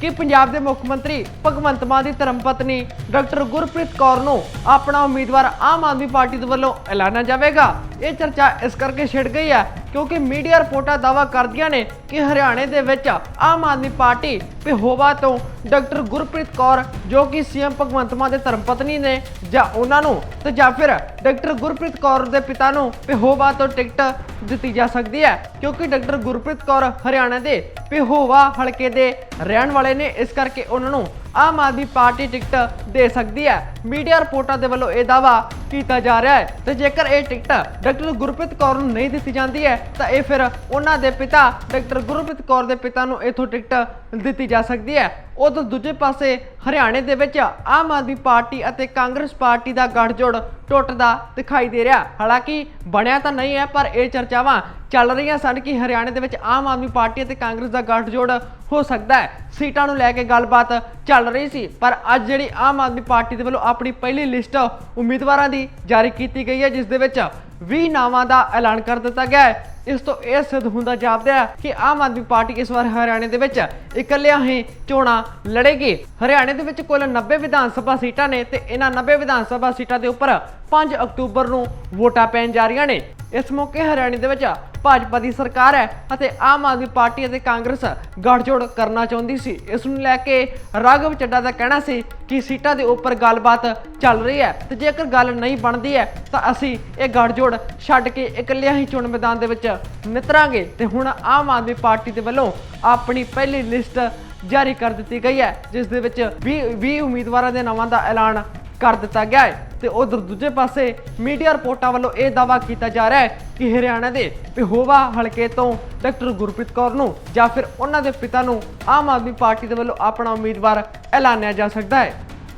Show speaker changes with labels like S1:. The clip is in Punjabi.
S1: ਕਿ ਪੰਜਾਬ ਦੇ ਮੁੱਖ ਮੰਤਰੀ ਭਗਵੰਤ ਮਾਨ ਦੀ ਧਰਮ ਪਤਨੀ ਡਾਕਟਰ ਗੁਰਪ੍ਰੀਤ ਕੌਰ ਨੂੰ ਆਪਣਾ ਉਮੀਦਵਾਰ ਆਮ ਆਦਮੀ ਪਾਰਟੀ ਦੇ ਵੱਲੋਂ ਐਲਾਨਿਆ ਜਾਵੇਗਾ। ਇਹ ਚਰਚਾ ਇਸ ਕਰਕੇ ਛਿੜ ਗਈ ਹੈ ਕਿਉਂਕਿ ਮੀਡੀਆ ਰਿਪੋਰਟਾਂ ਦਾਅਵਾ ਕਰਦੀਆਂ ਨੇ ਕਿ ਹਰਿਆਣੇ ਦੇ ਵਿੱਚ ਆਮ ਆਦਮੀ ਪਾਰਟੀ ਪਿਹੋਵਾ ਤੋਂ ਡਾਕਟਰ ਗੁਰਪ੍ਰੀਤ ਕੌਰ, ਜੋ ਕਿ ਸੀਐਮ ਭਗਵੰਤ ਮਾਨ ਦੇ ਧਰਮਪਤਨੀ ਨੇ, ਜਾਂ ਉਹਨਾਂ ਨੂੰ, ਤੇ ਜਾਂ ਫਿਰ ਡਾਕਟਰ ਗੁਰਪ੍ਰੀਤ ਕੌਰ ਦੇ ਪਿਤਾ ਨੂੰ ਪਿਹੋਵਾ ਤੋਂ ਟਿਕਟ ਦਿੱਤੀ ਜਾ ਸਕਦੀ ਹੈ। ਕਿਉਂਕਿ ਡਾਕਟਰ ਗੁਰਪ੍ਰੀਤ ਕੌਰ ਹਰਿਆਣਾ ਦੇ ਪਿਹੋਵਾ ਹਲਕੇ ਦੇ ਰਹਿਣ ਵਾਲੇ ਨੇ, ਇਸ ਕਰਕੇ ਉਹਨਾਂ ਨੂੰ ਆਮ ਆਦਮੀ ਪਾਰਟੀ ਟਿਕਟ ਦੇ ਸਕਦੀ ਹੈ। ਮੀਡੀਆ ਰਿਪੋਰਟਾਂ ਦੇ ਵੱਲੋਂ ਇਹ ਦਾਵਾ ਕੀਤਾ ਜਾ ਰਿਹਾ ਹੈ ਤੇ ਜੇਕਰ ਇਹ ਟਿਕਟ ਡਾਕਟਰ ਗੁਰਪ੍ਰੀਤ ਕੌਰ ਨੂੰ ਨਹੀਂ ਦਿੱਤੀ ਜਾਂਦੀ ਹੈ, ਤਾਂ ਇਹ ਫਿਰ ਉਹਨਾਂ ਦੇ ਪਿਤਾ ਡਾਕਟਰ ਗੁਰਪ੍ਰੀਤ ਕੌਰ ਦੇ ਪਿਤਾ ਨੂੰ ਇਥੋਂ ਟਿਕਟ ਦਿੱਤੀ ਜਾ ਸਕਦੀ ਹੈ। ਉਧਰ ਦੂਜੇ ਪਾਸੇ ਹਰਿਆਣੇ ਦੇ ਵਿੱਚ ਆਮ ਆਦਮੀ ਪਾਰਟੀ ਅਤੇ ਕਾਂਗਰਸ ਪਾਰਟੀ ਦਾ ਗੱਠਜੋੜ ਟੁੱਟਦਾ ਦਿਖਾਈ ਦੇ ਰਿਹਾ। ਹਾਲਾਂਕਿ ਬਣਿਆ ਤਾਂ ਨਹੀਂ ਹੈ, ਪਰ ਇਹ ਚਰਚਾਵਾਂ ਚੱਲ ਰਹੀਆਂ ਸਨ ਕਿ ਹਰਿਆਣੇ ਦੇ ਵਿੱਚ ਆਮ ਆਦਮੀ ਪਾਰਟੀ ਅਤੇ ਕਾਂਗਰਸ ਦਾ ਗੱਠਜੋੜ ਹੋ ਸਕਦਾ ਹੈ। ਸੀਟਾਂ ਨੂੰ ਲੈ ਕੇ ਗੱਲਬਾਤ ਚੱਲ ਰਹੀ ਸੀ, ਪਰ ਅੱਜ ਜਿਹੜੀ ਆਮ ਆਦਮੀ ਪਾਰਟੀ ਦੇ ਵੱਲੋਂ ਆਪਣੀ ਪਹਿਲੀ ਲਿਸਟ ਉਮੀਦਵਾਰਾਂ ਦੀ ਜਾਰੀ ਕੀਤੀ ਗਈ ਹੈ, ਜਿਸ ਦੇ ਵਿੱਚ 20 ਨਾਵਾਂ ਦਾ ਐਲਾਨ ਕਰ ਦਿੱਤਾ ਗਿਆ ਹੈ। ਇਸ ਤੋਂ ਇਹ ਸਿੱਧ ਹੁੰਦਾ ਜਾਪਦਾ ਹੈ ਕਿ ਆਮ ਆਦਮੀ ਪਾਰਟੀ ਇਸ ਵਾਰ ਹਰਿਆਣੇ ਦੇ ਵਿੱਚ ਇਕੱਲਿਆਂ ਹੀ ਚੋਣਾਂ ਲੜੇਗੀ। ਹਰਿਆਣੇ ਦੇ ਵਿੱਚ ਕੁੱਲ 90 ਵਿਧਾਨ ਸਭਾ ਸੀਟਾਂ ਨੇ ਤੇ ਇਹਨਾਂ 90 ਵਿਧਾਨ ਸਭਾ ਸੀਟਾਂ ਦੇ ਉੱਪਰ 5 ਅਕਤੂਬਰ ਨੂੰ ਵੋਟਾਂ ਪੈਣ ਜਾ ਰਹੀਆਂ ਨੇ। ਇਸ ਮੌਕੇ ਹਰਿਆਣੇ ਦੇ ਵਿੱਚ ਭਾਜਪਾ ਦੀ ਸਰਕਾਰ ਹੈ ਅਤੇ ਆਮ ਆਦਮੀ ਪਾਰਟੀ ਅਤੇ ਕਾਂਗਰਸ ਗੱਠਜੋੜ ਕਰਨਾ ਚਾਹੁੰਦੀ ਸੀ। ਇਸ ਨੂੰ ਲੈ ਕੇ ਰਾਘਵ ਚੱਡਾ ਦਾ ਕਹਿਣਾ ਸੀ ਕਿ ਸੀਟਾਂ ਦੇ ਉੱਪਰ ਗੱਲਬਾਤ ਚੱਲ ਰਹੀ ਹੈ ਤੇ ਜੇਕਰ ਗੱਲ ਨਹੀਂ ਬਣਦੀ ਹੈ ਤਾਂ ਅਸੀਂ ਇਹ ਗੱਠਜੋੜ ਛੱਡ ਕੇ ਇਕੱਲਿਆਂ ਹੀ ਚੋਣ ਮੈਦਾਨ ਦੇ ਵਿੱਚ ਨਿਤਰਾਂਗੇ ਤੇ ਹੁਣ ਆਮ ਆਦਮੀ ਪਾਰਟੀ ਦੇ ਵੱਲੋਂ ਆਪਣੀ ਪਹਿਲੀ ਲਿਸਟ ਜਾਰੀ ਕਰ ਦਿੱਤੀ ਗਈ ਹੈ, ਜਿਸ ਦੇ ਵਿੱਚ 20 20 ਉਮੀਦਵਾਰਾਂ ਦੇ ਨਾਵਾਂ ਦਾ ਐਲਾਨ ਕਰ ਦਿੱਤਾ ਗਿਆ ਹੈ। ਤੇ ਉਧਰ ਦੂਜੇ ਪਾਸੇ ਮੀਡੀਆ ਰਿਪੋਰਟਾਂ ਵੱਲੋਂ ਇਹ ਦਾਵਾ ਕੀਤਾ ਜਾ ਰਿਹਾ ਹੈ ਕਿ ਹਰਿਆਣਾ ਦੇ ਪਿਹੋਵਾ ਹਲਕੇ ਤੋਂ ਡਾਕਟਰ ਗੁਰਪ੍ਰੀਤ ਕੌਰ ਨੂੰ ਜਾਂ ਫਿਰ ਉਹਨਾਂ ਦੇ ਪਿਤਾ ਨੂੰ ਆਮ ਆਦਮੀ ਪਾਰਟੀ ਦੇ ਵੱਲੋਂ ਆਪਣਾ ਉਮੀਦਵਾਰ ਐਲਾਨਿਆ ਜਾ ਸਕਦਾ ਹੈ।